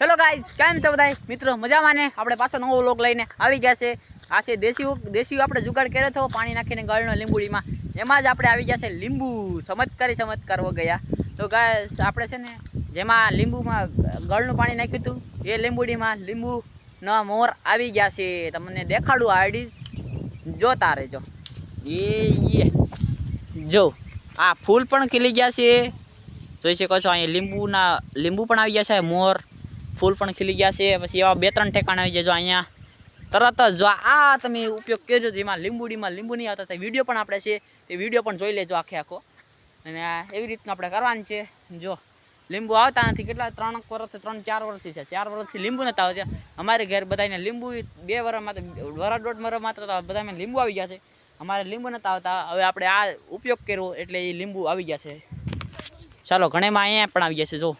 Hello guys કેમ છો બધા મિત્રો, મજામાં ને? આપણે પાછો નવો વ્લોગ લઈને આવી ગયા છે. આ છે દેશી દેશી આપણે જુગાડ કર્યો હતો, પાણી નાખીને ગળનો લીંબુડીમાં. એમાં જ આપણે આવી ગયા છે લીંબુ. ચમત્કારી, ચમત્કાર ગયા. તો ગાય આપણે છે ને, જેમાં લીંબુમાં ગળનું પાણી નાખ્યું હતું, એ લીંબુડીમાં લીંબુના મોર આવી ગયા છે. તમને દેખાડું આઈડી. જોતા રહેજો એ જો, આ ફૂલ પણ ખીલી ગયા છે. જોઈ શકો છો, અહીંયા લીંબુના લીંબુ પણ આવી ગયા છે, મોર. ફૂલ પણ ખીલી ગયા છે. પછી એવા બે ત્રણ ઠેકાણા આવી જાય જો અહીંયા તરત જ આ તમે ઉપયોગ કરજો. જેમાં લીંબુડીમાં લીંબુ નહીં આવતા તે વીડિયો પણ આપણે છે. તે વીડિયો પણ જોઈ લેજો આખે આખો. અને એવી રીતનું આપણે કરવાની છે. જો લીંબુ આવતા નથી. કેટલા? ત્રણ વર્ષથી ત્રણ, ચાર વર્ષથી છે. ચાર વર્ષથી લીંબુ નથી આવતા. અમારે ઘેર બધાને લીંબુ બે વર્ષમાં તો વરા દોઢ વર્ષમાં તો બધાને લીંબુ આવી ગયા છે. અમારે લીંબુ નથી આવતા. હવે આપણે આ ઉપયોગ કર્યો એટલે એ લીંબુ આવી ગયા છે. ચાલો, ઘણેમાં અહીંયા પણ આવી ગયા છે. જો.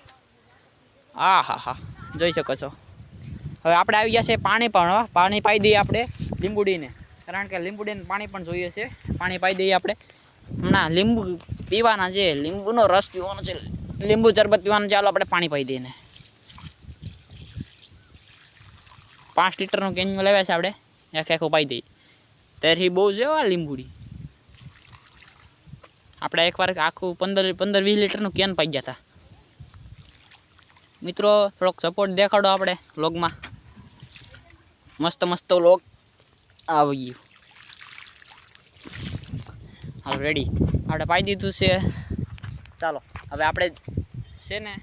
આ હા હા જોઈ શકો છો. હવે આપણે આવી ગયા છે પાણી પણ. પાણી પાઈ દઈએ આપણે લીંબુડીને. કારણ કે લીંબુડીને પાણી પણ જોઈએ છે. પાણી પાઈ દઈએ આપણે. હમણાં લીંબુ પીવાના છે. લીંબુનો રસ પીવાનો છે. લીંબુ શરબત પીવાનું ચાલો આપણે પાણી પાઈ દઈએ પાંચ લીટરનું કેન્યુ લેવા છે આપણે. આખે આખું પાઈ દઈએ. ત્યારથી બહુ છે આ લીંબુડી. આપણે એકવાર આખું પંદર પંદર, વીસ લીટરનું કેન પાઈ ગયા હતા. મિત્રો, થોડોક સપોર્ટ દેખાડો આપણે વ્લોગમાં મસ્ત મસ્ત વ્લોગ આવી ગયું. હાલ રેડી આપણે પાઈ દીધું છે. ચાલો, હવે આપણે છે ને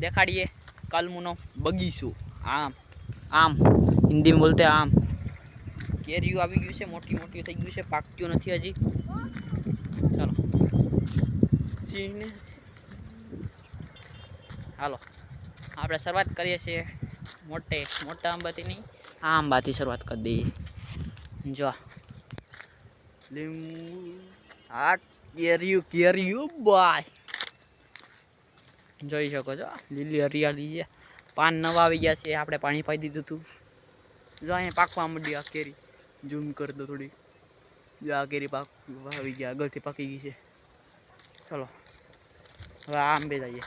દેખાડીએ કલમુનો બગીચો. આમ આમ હિન્દીમાં બોલતે આમ. કેરીયું આવી ગયું છે, મોટી મોટી થઈ ગયું છે, પાક્યું નથી હજી. ચાલો. હાલો. આપણે શરૂઆત કરીએ છીએ મોટે, મોટા આંબાથી આ આંબાથી શરૂઆત કરી દઈએ. જો. લીંબુ આ કેરીયું કેરીયું બાય. જોઈ શકો છો, લીલી હરિયાળી છે. પાન નવા આવી ગયા છે, આપણે પાણી પાઈ દીધું હતું. જો, અહીંયા પાકવા માંડી આ કેરી. ઝૂમ કરી દો થોડી. જો, આ કેરી પાક આવી ગયા, આગળથી પાકી ગઈ છે. ચલો, હવે આંબે જઈએ.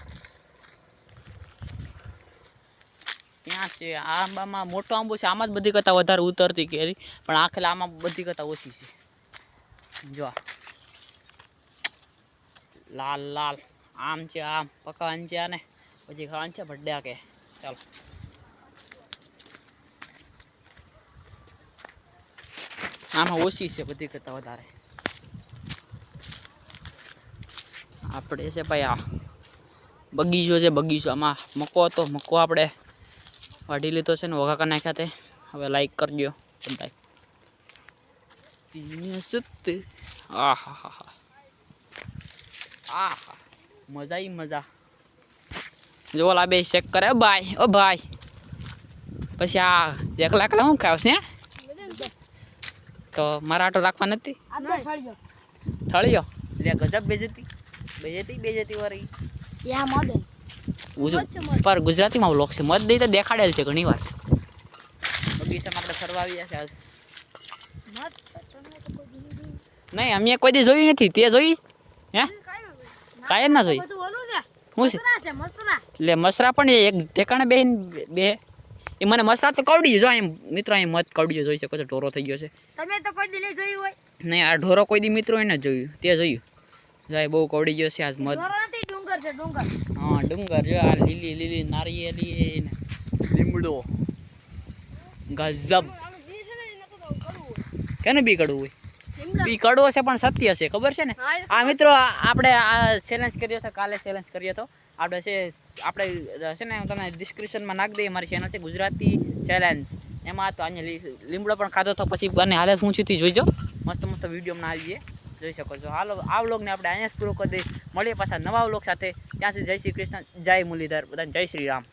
ત્યાં છે. આ આંબામાં મોટો આંબો છે. આમાં જ બધી કરતાં વધારે ઉતરતી કેરી. પણ આખેલા આમાં બધી કરતાં ઓછી છે. જો લાલ લાલ. આમ છે, આમ. પકવાન છે આને. પછી ખાવાનું છે ભડ્યા કે. ચાલો. આમાં ઓછી છે બધી કરતાં વધારે. આપણે છે ભાઈ આ બગીચો છે બગીચો. આમાં મકો હતો. મકો આપણે વાઢી લીધો છે ને વઘા કરી નાખ્યા તે. હવે લાઈક કરજો. બધા સત આ હા હા હા આ હા મજા. મજા જો ઓલા બે ચેક કરે ભાઈ, ઓ ભાઈ. પછી આ એકલા એકલા હું ખાવ છે તો મારા આટો રાખવા નથી? ઠળ્યો. લે ગજબ બેજતી બેજતી બેજતી વાળી ઉજ- પર ગુજરાતીમાં વ્લોગ છે. મત દઈ તો દેખાડેલ છે ઘણી વાર. બગીચામાં આપણે ફરવા આવ્યા છે નહીં અમે કોઈ દી જોઈ નથી. તે જોઈ? હે? કાંઈ ના જોઈ. શું છે. એટલે મસરા પણ એક ઠેકાણે બેન બે. એ મને મસરા તો કવડી જો એમ. મિત્રો અહીં મત કવડી જોઈ શકો છો. ઢોરો થઈ ગયો છે. તમે તો કોઈ દી નહીં જોયું હોય. નહીં આ ઢોરો કોઈ દી મિત્રો એને જોયું. તે જોયું. જાય બહુ કવડી ગયો છે આજ મત ડુંગર છે ડુંગર. હા ડુંગર જો આ લીલી લીલી નારિયેલી ને લીમડો ગજબ. કેને બી કડવું હોય? બી કડવો છે પણ સત્ય છે ખબર છે ને? આ મિત્રો આપણે આ ચેલેન્જ કર્યો હતો કાલે ચેલેન્જ કર્યો હતો આપણે છે આપણે છે ને હું તમને ડિસ્ક્રિપ્શનમાં નાખી દઈએ મારી ચેનલ છે ગુજરાતી ચેલેન્જ એમાં તો અહીંયા લી- લીમડો પણ ખાધો તો પછી બને હાલત હું છું જોઈજો. મસ્ત મસ્ત વીડિયો આવી આવીએ. જોઈ શકો છો. હાલો, આ વ્લોગને આપણે અહીંયા જ પૂરો કરી દઈએ મળીએ પાછા નવા વ્લોગ સાથે. ત્યાં સુધી જય શ્રી કૃષ્ણ, જય મુરલીધર. બધાને જય શ્રી રામ.